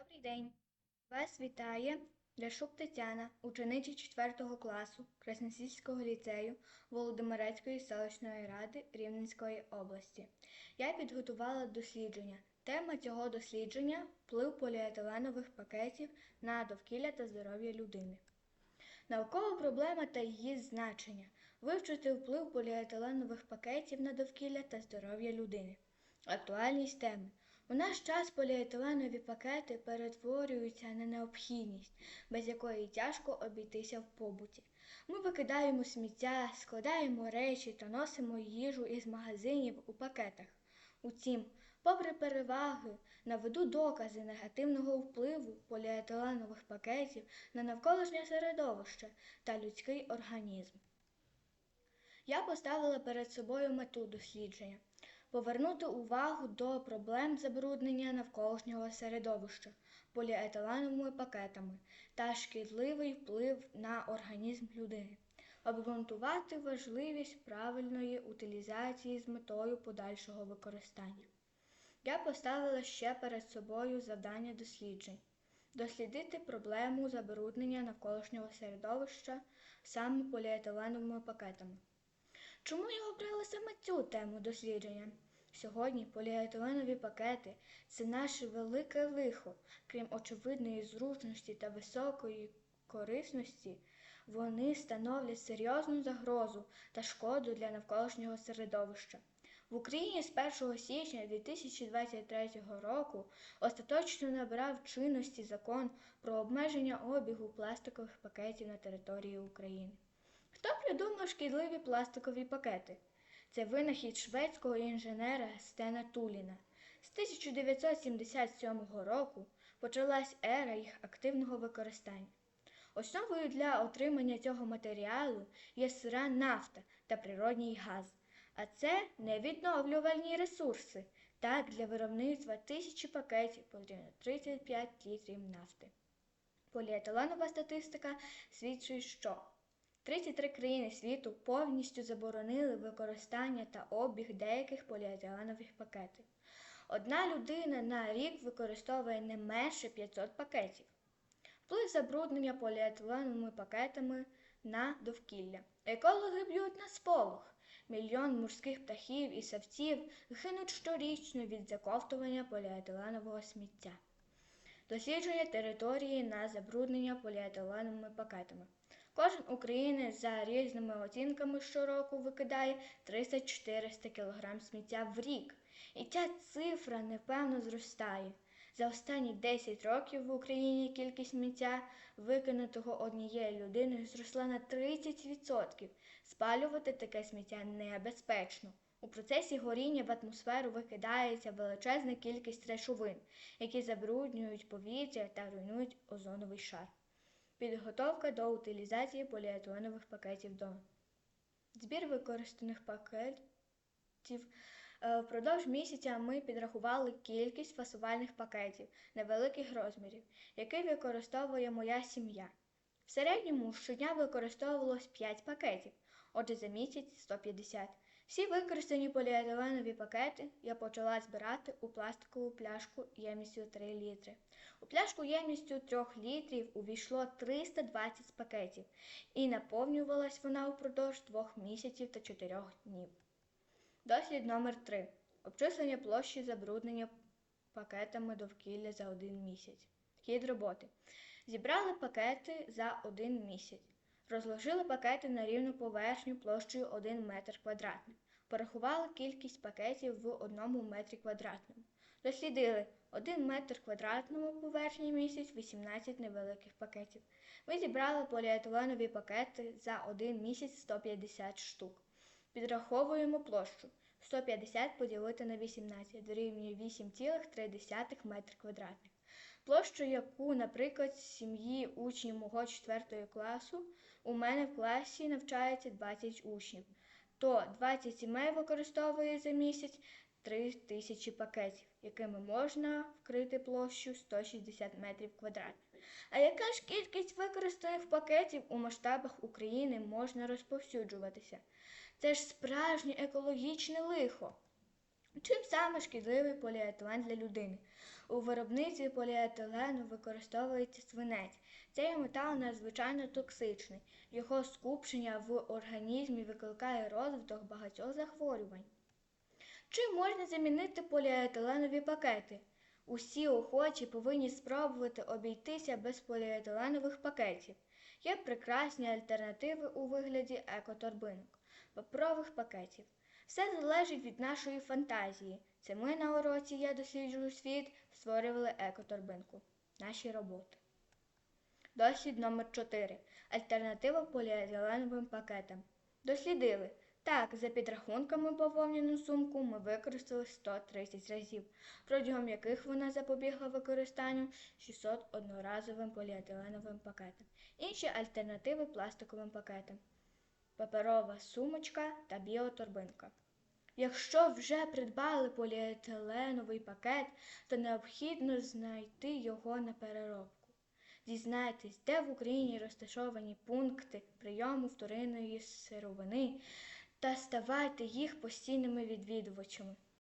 Добрий день! Вас вітає Ляшук Тетяна, учениця 4 класу Красносільського ліцею Володимирецької селищної ради Рівненської області. Я підготувала дослідження. Тема цього дослідження вплив поліетиленових пакетів на довкілля та здоров'я людини. Наукова проблема та її значення. Вивчити вплив поліетиленових пакетів на довкілля та здоров'я людини. Актуальність теми. У наш час поліетиленові пакети перетворюються на необхідність, без якої тяжко обійтися в побуті. Ми викидаємо сміття, складаємо речі та носимо їжу із магазинів у пакетах. Утім, попри переваги, наведу докази негативного впливу поліетиленових пакетів на навколишнє середовище та людський організм. Я поставила перед собою мету дослідження повернути увагу до проблем забруднення навколишнього середовища поліетиленовими пакетами та шкідливий вплив на організм людини, обґрунтувати важливість правильної утилізації з метою подальшого використання. Я поставила ще перед собою завдання досліджень дослідити проблему забруднення навколишнього середовища саме поліетиленовими пакетами. Чому я обрала саме цю тему дослідження? Сьогодні поліетиленові пакети це наше велике лихо, крім очевидної зручності та високої корисності, вони становлять серйозну загрозу та шкоду для навколишнього середовища. В Україні з 1 січня 2023 року остаточно набрав чинності закон про обмеження обігу пластикових пакетів на території України. Хто придумав шкідливі пластикові пакети? Це винахід шведського інженера Стена Туліна. З 1977 року почалась ера їх активного використання. Основою для отримання цього матеріалу є сира нафта та природній газ, а це невідновлювальні ресурси. Так, для виробництва тисячі пакетів потрібно 35 літрів нафти. Поліетиленова статистика свідчить, що 33 країни світу повністю заборонили використання та обіг деяких поліетиленових пакетів. Одна людина на рік використовує не менше 500 пакетів. Вплив забруднення поліетиленовими пакетами на довкілля. Екологи б'ють на сполох. Мільйон морських птахів і савців гинуть щорічно від заковтування поліетиленового сміття. Дослідження території на забруднення поліетиленовими пакетами. Кожен українець за різними оцінками щороку викидає 300-400 кг сміття в рік. І ця цифра непевно зростає. За останні 10 років в Україні кількість сміття, викинутого однією людиною, зросла на 30%. Спалювати таке сміття небезпечно. У процесі горіння в атмосферу викидається величезна кількість речовин, які забруднюють повітря та руйнують озоновий шар. Підготовка до утилізації поліетиленових пакетів до збір використаних пакетів. Е, Впродовж місяця ми підрахували кількість фасувальних пакетів невеликих розмірів, які використовує моя сім'я. В середньому щодня використовувалось 5 пакетів, отже за місяць 150. Всі використані поліетиленові пакети я почала збирати у пластикову пляшку ємністю 3 літри. У пляшку ємністю 3 літрів увійшло 320 пакетів, і наповнювалась вона упродовж 2 місяців та 4 днів. Дослід номер 3 Обчислення площі забруднення пакетами довкілля за один місяць. Хід роботи. Зібрали пакети за один місяць. Розложили пакети на рівну поверхню площею 1 метр квадратний. Порахували кількість пакетів в 1 метрі квадратному. Дослідили 1 метр квадратному поверхні місяць 18 невеликих пакетів. Ми зібрали поліетиленові пакети за 1 місяць 150 штук. Підраховуємо площу. 150 поділити на 18 дорівнює 8,3 метр квадратних. Площу, яку, наприклад, з сім'ї учнів мого 4 класу, у мене в класі навчається 20 учнів, то 20 сімей використовує за місяць 3 тисячі пакетів, якими можна вкрити площу 160 метрів квадратних. А яка ж кількість використаних пакетів у масштабах України можна розповсюджуватися? Це ж справжнє екологічне лихо. Чим саме шкідливий поліетилен для людини? У виробництві поліетилену використовується свинець. Цей метал надзвичайно токсичний. Його скупчення в організмі викликає розвиток багатьох захворювань. Чи можна замінити поліетиленові пакети? Усі охочі повинні спробувати обійтися без поліетиленових пакетів. Є прекрасні альтернативи у вигляді екоторбинок, паперових пакетів. Все залежить від нашої фантазії. Це ми на уроці Я досліджую світ створювали екоторбинку. Наші роботи. Дослід номер 4. Альтернатива поліетиленовим пакетам. Дослідили. Так, за підрахунками бавовняну сумку ми використали 130 разів, протягом яких вона запобігла використанню 600 одноразовим поліетиленовим пакетам. Інші альтернативи пластиковим пакетам. Паперова сумочка та біоторбинка. Якщо вже придбали поліетиленовий пакет, то необхідно знайти його на переробку. Дізнайтесь, де в Україні розташовані пункти прийому вторинної сировини та ставайте їх постійними відвідувачами.